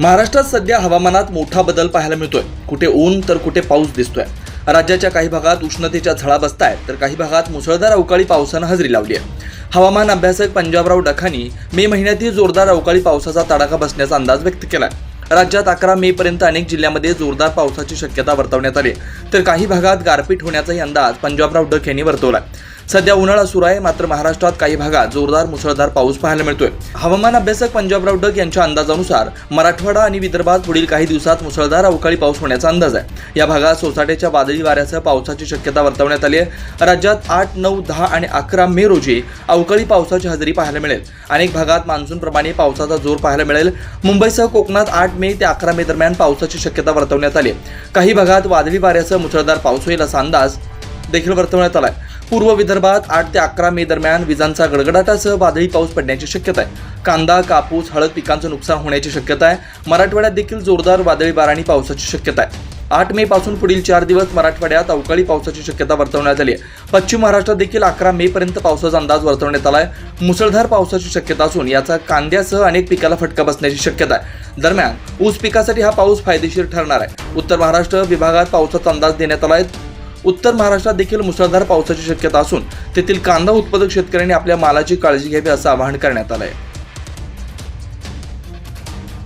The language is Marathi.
महाराष्ट्रात सध्या हवामानात मोठा बदल पाहायला मिळतोय. कुठे ऊन तर कुठे पाऊस दिसतोय. राज्याच्या काही भागात उष्णतेच्या झळा बसताय तर काही भागात मुसळधार अवकाळी पावसानं हजेरी लावली आहे. हवामान अभ्यासक पंजाबराव डखानी मे महिन्यातही जोरदार अवकाळी पावसाचा तडाखा बसण्याचा अंदाज व्यक्त केलाय. राज्यात अकरा मे पर्यंत अनेक जिल्ह्यामध्ये जोरदार पावसाची शक्यता वर्तवण्यात आली तर काही भागात गारपीट होण्याचाही अंदाज पंजाबराव डक यांनी वर्तवलाय. सध्या उन्हाळा सुरू आहे मात्र महाराष्ट्रात काही भागात जोरदार मुसळधार पाऊस पाहायला मिळतोय. हवामान अभ्यासक पंजाबराव डक यांच्या अंदाजानुसार मराठवाडा आणि विदर्भात पुढील काही दिवसात मुसळधार अवकाळी पाऊस होण्याचा अंदाज आहे. या भागात सोसाट्याच्या वादळी वाऱ्यासह पावसाची शक्यता वर्तवण्यात आली आहे. राज्यात आठ नऊ दहा आणि अकरा मे रोजी अवकाळी पावसाची हजेरी पाहायला मिळेल. अनेक भागात मान्सूनप्रमाणे पावसाचा जोर पाहायला मिळेल. मुंबईसह कोकणात आठ मे ते अकरा मे दरम्यान पावसाची शक्यता वर्तवण्यात आली काही भागात वादळी वाऱ्यासह मुसळधार पाऊस होईल असा अंदाज देखील वर्तवण्यात आला आहे. पूर्व विदर्भात आठ ते अकरा मे दरम्यान विजांचा गडगडाटासह वादळी पाऊस पडण्याची शक्यता आहे. कांदा कापूस हळद पिकांचं नुकसान होण्याची शक्यता आहे. मराठवाड्यात देखील जोरदार वादळी वारा आणि पावसाची शक्यता आहे. आठ मे पासून पुढील चार दिवस मराठवाड्यात अवकाळी पावसाची शक्यता वर्तवण्यात आली आहे. पश्चिम महाराष्ट्रात देखील अकरा मे पर्यंत पावसाचा अंदाज वर्तवण्यात आला आहे. मुसळधार पावसाची शक्यता असून याचा कांद्यासह अनेक पिकाला फटका बसण्याची शक्यता आहे. दरम्यान ऊस पिकासाठी हा पाऊस फायदेशीर ठरणार आहे. उत्तर महाराष्ट्र विभागात पावसाचा अंदाज देण्यात आला आहे. उत्तर महाराष्ट्रात देखील मुसळधार पावसाची शक्यता असून तेथील कांदा उत्पादक शेतकऱ्यांनी आपल्या मालाची काळजी घ्यावी असं आवाहन करण्यात आलं आहे